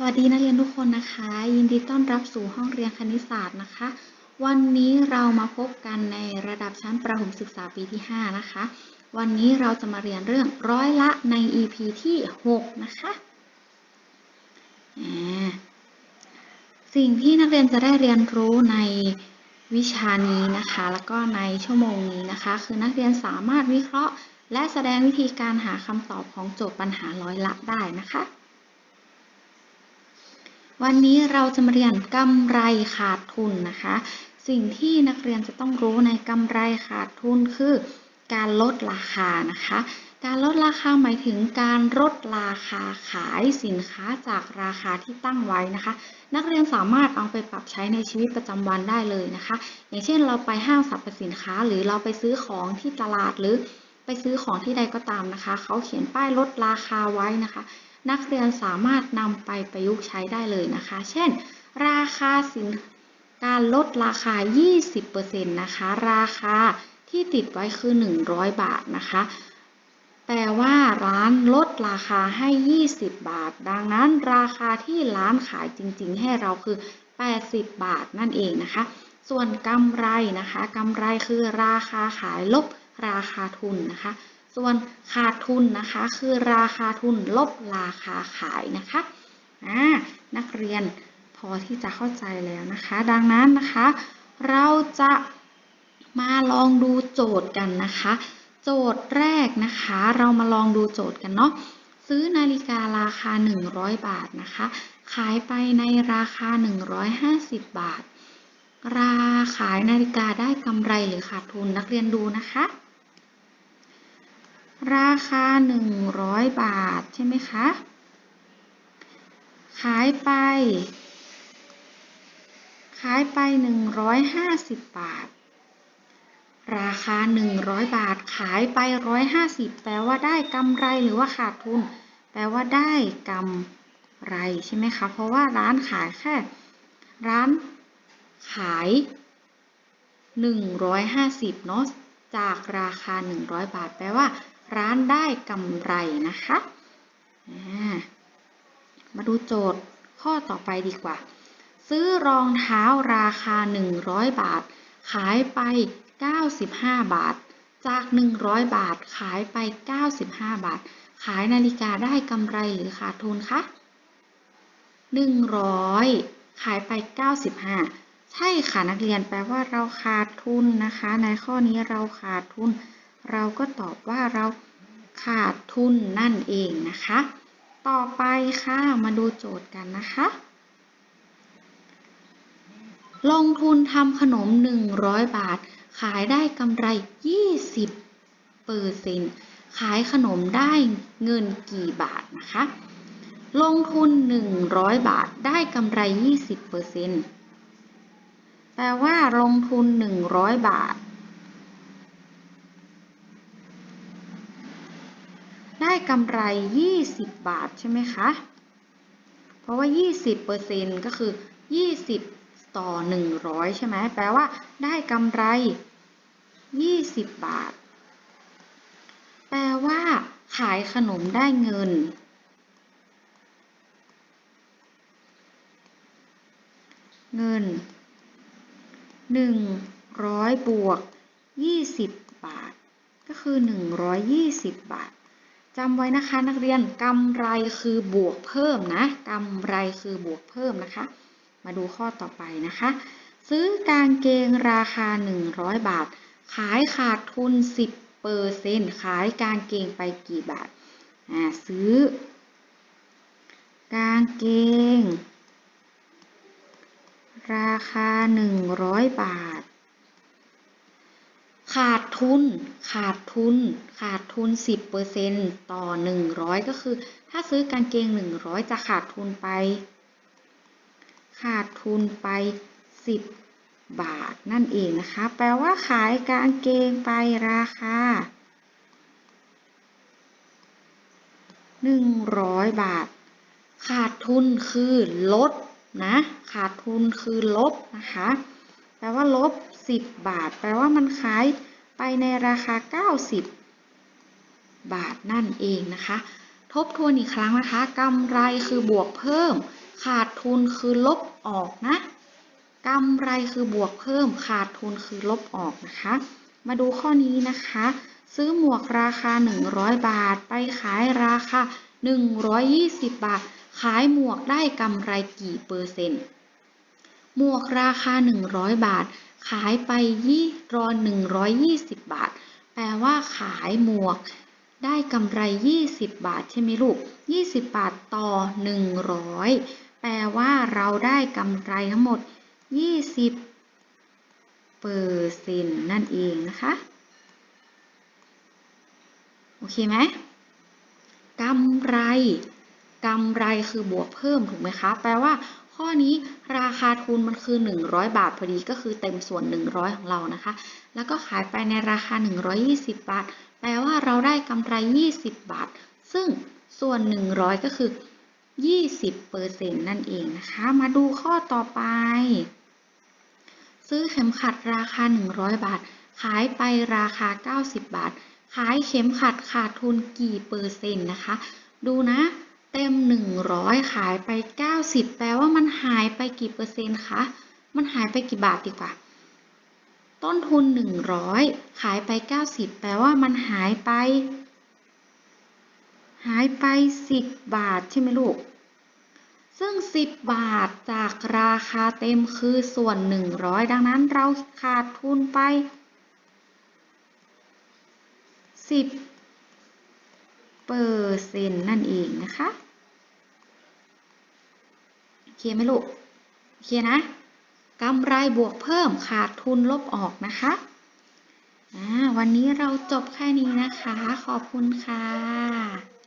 สวัสดีนักเรียนทุกคนนะคะ ยินดีต้อนรับสู่ห้องเรียนคณิตศาสตร์นะคะ วันนี้เรามาพบกันในระดับชั้นประถมศึกษาปีที่ 5 นะคะ วันนี้เราจะมาเรียนเรื่องร้อยละใน EP ที่ 6 นะคะสิ่งที่นักเรียนจะได้เรียนรู้ในวิชานี้นะคะ แล้วก็ในชั่วโมงนี้นะคะ คือนักเรียนสามารถวิเคราะห์ และแสดงวิธีการหาคำตอบของโจทย์ปัญหาร้อยละได้นะคะ วันนี้เราจะมาเรียนกำไรขาดทุนนะคะ สิ่งที่นักเรียนจะต้องรู้ในกำไรขาดทุนคือ การลดราคานะคะ การลดราคาหมายถึงการลดราคาขายสินค้าจากราคาที่ตั้งไว้นะคะ นักเรียนสามารถเอาไปปรับใช้ในชีวิตประจำวันได้เลยนะคะ อย่างเช่นเราไปห้างสรรพสินค้า หรือเราไปซื้อของที่ตลาดหรือไปซื้อของที่ใดก็ตามนะคะ เขาเขียนป้ายลดราคาไว้นะคะ นักเรียนสามารถนำไปประยุกต์ใช้ได้เลยนะคะ เช่น ราคาสินการลดราคา 20%นะคะ ราคาที่ติดไว้คือ 100 บาทนะคะ แปลว่าร้านลดราคาให้ 20 บาท ดังนั้นราคาที่ร้านขายจริง ๆ ให้เราคือ 80 บาทนั่นเองนะคะ ส่วนกำไรนะคะกำไรคือราคาขายลบราคาทุนนะคะ ส่วนขาดทุนนะคะคือราคาทุนลบราคาขายนะคะนักเรียนพอที่จะเข้าใจแล้วนะคะ ดังนั้นนะคะ เราจะมาลองดูโจทย์กันนะคะ โจทย์แรกนะคะ เรามาลองดูโจทย์กันเนาะซื้อนาฬิการาคา 100 บาทนะคะ ขายไปในราคา 150 บาท ราขายนาฬิกาได้กำไรหรือขาดทุนนักเรียนดูนะคะ ราคา 100 บาท ใช่ไหมคะ ขายไป ขายไป 150 บาท ราคา 100 บาท ขายไป 150 แปลว่าได้กำไรหรือว่าขาดทุน แปลว่าได้กำไรใช่ไหมคะ เพราะว่าร้านขายแค่ ร้านขาย 150 เนาะจากราคา 100 บาท แปลว่า ร้านได้กำไรนะคะ มาดูโจทย์ข้อต่อไปดีกว่า ซื้อรองเท้าราคา 100 บาท ขายไป 95 บาท จาก 100 บาทขายไป 95 บาท ขายนาฬิกาได้กำไรหรือขาดทุนคะ 100 ขายไป 95 ใช่ค่ะนักเรียนแปลว่าเราขาดทุนนะคะ ในข้อนี้เราขาดทุน เราก็ตอบว่าเราขาดทุนนั่นเองนะคะ ต่อไปค่ะมาดูโจทย์กันนะคะ ลงทุนทำขนม 100 บาท ขายได้กำไร 20เปอร์เซ็นต์ขายขนมได้เงินกี่บาทนะคะ ลงทุน 100 บาทได้กำไร 20เปอร์เซ็นแปลว่าลงทุน 100 บาท ได้กำไร 20 บาทใช่ไหมคะ เพราะว่า 20เปอร์เซ็นต์ก็คือ 20 ต่อ 100 ใช่ไหม แปลว่าได้กำไร 20 บาท แปลว่าขายขนมได้เงิน เงิน 100 บวก 20 บาท ก็คือ 120 บาท จำไว้นะคะนักเรียนกำไรคือบวกเพิ่มนะกำไรคือบวกเพิ่มนะคะ มาดูข้อต่อไปนะคะ ซื้อกางเกงราคา 100 บาท ขายขาดทุน 10เปอร์เซ็นต์ขายกางเกงไปกี่บาทอ่าซื้อ กางเกง ราคา 100 บาท ขาดทุน ขาดทุน ขาดทุน 10%ต่อ 100 ก็คือ ถ้าซื้อกางเกง 100 จะขาดทุนไป ขาดทุนไป 10 บาทนั่นเองนะคะ แปลว่าขายกางเกงไปราคา 100 บาท ขาดทุนคือลดนะ ขาดทุนคือลบนะคะ แปลว่าลบ10 บาท แปลว่ามันขาย ไปในราคา 90 บาทนั่นเองนะคะ ทบทวนอีกครั้งนะคะกำไรคือบวกเพิ่ม ขาดทุนคือลบออกนะกำไรคือบวกเพิ่ม ขาดทุนคือลบออกนะคะ มาดูข้อนี้นะคะ ซื้อหมวกราคา 100 บาท ไปขายราคา 120 บาท ขายหมวกได้กำไรกี่เปอร์เซ็นต์หมวกราคา 100 บาท ขายไปยี่รอ120บาท แปลว่าขายหมวก ได้กำไร20บาทใช่ไหมลูก20บาทต่อ100แปลว่าเราได้กำไรทั้งหมด20เปอร์เซ็นต์นั่นเองนะคะ โอเคไหมกำไรกำไรคือบวกเพิ่มถูกไหมคะ แปลว่า ข้อนี้ราคาทุนมันคือ 100 บาทพอดีก็คือเต็มส่วน 100 ของเรานะคะ แล้วก็ขายไปในราคา 120 บาท แปลว่าเราได้กำไร 20 บาท ซึ่งส่วน 100 ก็คือ 20เปอร์เซ็นต์นั่นเองนะคะ มาดูข้อต่อไป ซื้อเข็มขัดราคา 100 บาท ขายไปราคา 90 บาท ขายเข็มขัดขาดทุนกี่เปอร์เซ็นต์นะคะ ดูนะ เต็ม 100 ขายไป 90 แปลว่ามันหายไปกี่เปอร์เซ็นต์คะ มันหายไปกี่บาทดีกว่า ต้นทุน 100 ขายไป 90 แปลว่ามันหายไป หายไป 10 บาทใช่ไหมลูก ซึ่ง 10 บาทจากราคาเต็มคือส่วน 100 ดังนั้นเราขาดทุนไป 10 เปอร์เซ็นต์นั่นเองนะคะ โอเคไหมลูก โอเคนะกำไรบวกเพิ่มขาดทุนลบออกนะคะวันนี้เราจบแค่นี้นะคะ ขอบคุณค่ะ